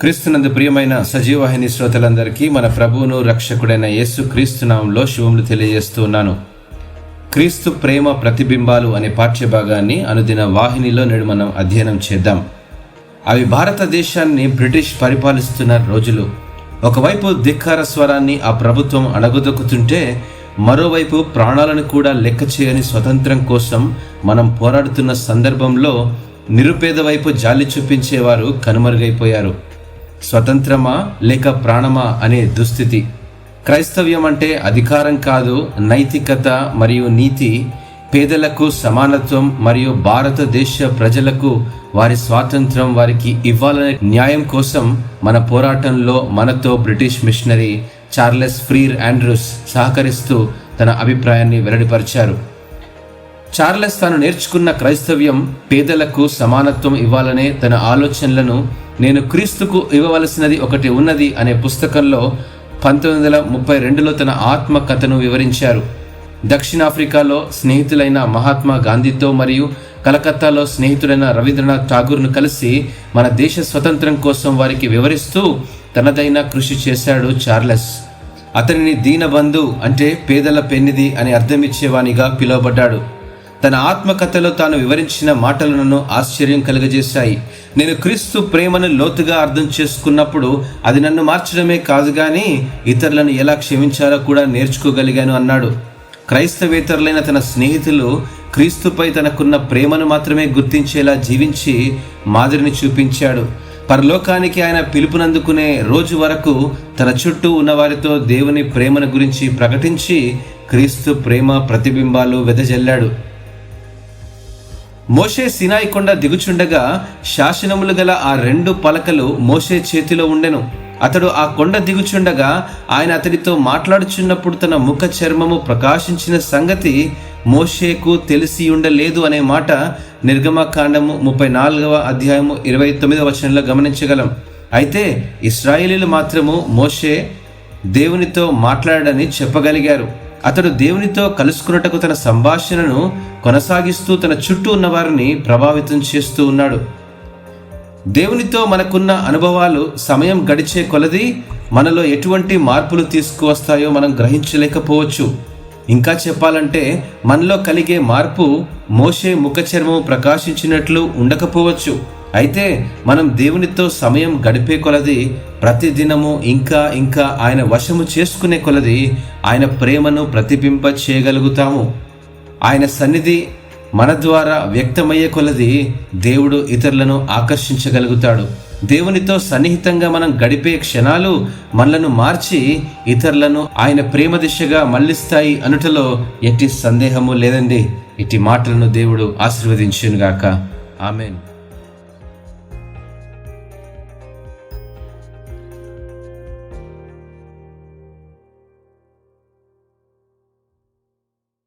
క్రీస్తునందు ప్రియమైన సజీవవాహిని శ్రోతలందరికీ మన ప్రభువును రక్షకుడైన యేసు క్రీస్తునామంలో శుభములు తెలియజేస్తూ ఉన్నాను. క్రీస్తు ప్రేమ ప్రతిబింబాలు అనే పాఠ్యభాగాన్ని అనుదిన వాహినిలో నేడు మనం అధ్యయనం చేద్దాం. అవి భారతదేశాన్ని బ్రిటిష్ పరిపాలిస్తున్న రోజులు. ఒకవైపు ధిక్కార స్వరాన్ని ఆ ప్రభుత్వం అణగదొక్కుతుంటే మరోవైపు ప్రాణాలను కూడా లెక్క చేయని స్వతంత్రం కోసం మనం పోరాడుతున్న సందర్భంలో నిరుపేద వైపు జాలి చూపించేవారు కనుమరుగైపోయారు. స్వతంత్రమా లేక ప్రాణమా అనే దుస్థితి? క్రైస్తవ్యం అంటే అధికారం కాదు నైతికత మరియు నీతి పేదలకు సమానత్వం మరియు భారతదేశ ప్రజలకు వారి స్వాతంత్రం వారికి ఇవ్వాలనే న్యాయం కోసం మన పోరాటంలో మనతో British missionary Charles Freer Andrews సహకరిస్తూ తన అభిప్రాయాన్ని వెల్లడిపరిచారు. చార్లెస్ తాను నేర్చుకున్న క్రైస్తవ్యం పేదలకు సమానత్వం ఇవ్వాలనే తన ఆలోచనలను నేను క్రీస్తుకు ఇవ్వవలసినది ఒకటి ఉన్నది అనే పుస్తకంలో పంతొమ్మిది వందల ముప్పై రెండులో తన ఆత్మకథను వివరించారు. దక్షిణాఫ్రికాలో స్నేహితులైన మహాత్మా గాంధీతో మరియు కలకత్తాలో స్నేహితుడైన రవీంద్రనాథ్ ఠాగూర్ను కలిసి మన దేశ స్వతంత్రం కోసం వారికి వివరిస్తూ తనదైన కృషి చేశాడు చార్లెస్. అతనిని దీనబంధు అంటే పేదల పెన్నిది అని అర్థమిచ్చేవానిగా పిలువబడ్డాడు. తన ఆత్మకథలో తాను వివరించిన మాటలు నన్ను ఆశ్చర్యం కలుగజేశాయి. నేను క్రీస్తు ప్రేమను లోతుగా అర్థం చేసుకున్నప్పుడు అది నన్ను మార్చడమే కాదు కానీ ఇతరులను ఎలా క్షమించాలో కూడా నేర్చుకోగలిగాను అన్నాడు. క్రైస్తవేతరులైన తన స్నేహితులు క్రీస్తుపై తనకున్న ప్రేమను మాత్రమే గుర్తించేలా జీవించి మాదిరిని చూపించాడు. పరలోకానికి ఆయన పిలుపునందుకునే రోజు వరకు తన చుట్టూ ఉన్నవారితో దేవుని ప్రేమను గురించి ప్రకటించి క్రీస్తు ప్రేమ ప్రతిబింబాలు వెదజల్లాడు. మోషే సినాయి కొండ దిగుచుండగా శాసనములు గల ఆ రెండు పలకలు మోషే చేతిలో ఉండెను. అతడు ఆ కొండ దిగుచుండగా ఆయన అతడితో మాట్లాడుచున్నప్పుడు తన ముఖ చర్మము ప్రకాశించిన సంగతి మోషేకు తెలిసి ఉండలేదు అనే మాట నిర్గమకాండము ముప్పై నాలుగవ అధ్యాయము ఇరవై తొమ్మిదవ వచనంలో గమనించగలం. అయితే ఇస్రాయేలీలు మాత్రము మోషే దేవునితో మాట్లాడని చెప్పగలిగారు. అతడు దేవునితో కలుసుకున్నటకు తన సంభాషణను కొనసాగిస్తూ తన చుట్టూ ఉన్న వారిని ప్రభావితం చేస్తూ ఉన్నాడు. దేవునితో మనకున్న అనుభవాలు సమయం గడిచే కొలది మనలో ఎటువంటి మార్పులు తీసుకువస్తాయో మనం గ్రహించలేకపోవచ్చు. ఇంకా చెప్పాలంటే మనలో కలిగే మార్పు మోసే ముఖ చర్మం ప్రకాశించినట్లు ఉండకపోవచ్చు. అయితే మనం దేవునితో సమయం గడిపే కొలది ప్రతిదినము ఇంకా ఇంకా ఆయన వశము చేసుకునే కొలది ఆయన ప్రేమను ప్రతిబింబ చేయగలుగుతాము. ఆయన సన్నిధి మన ద్వారా వ్యక్తమయ్యే కొలది దేవుడు ఇతరులను ఆకర్షించగలుగుతాడు. దేవునితో సన్నిహితంగా మనం గడిపే క్షణాలు మనలను మార్చి ఇతరులను ఆయన ప్రేమ దిశగా మళ్ళిస్తాయి అనుటలో ఎట్టి సందేహము లేదండి. ఇట్టి మాటలను దేవుడు ఆశీర్వదించునుగాక. ఆమెన్.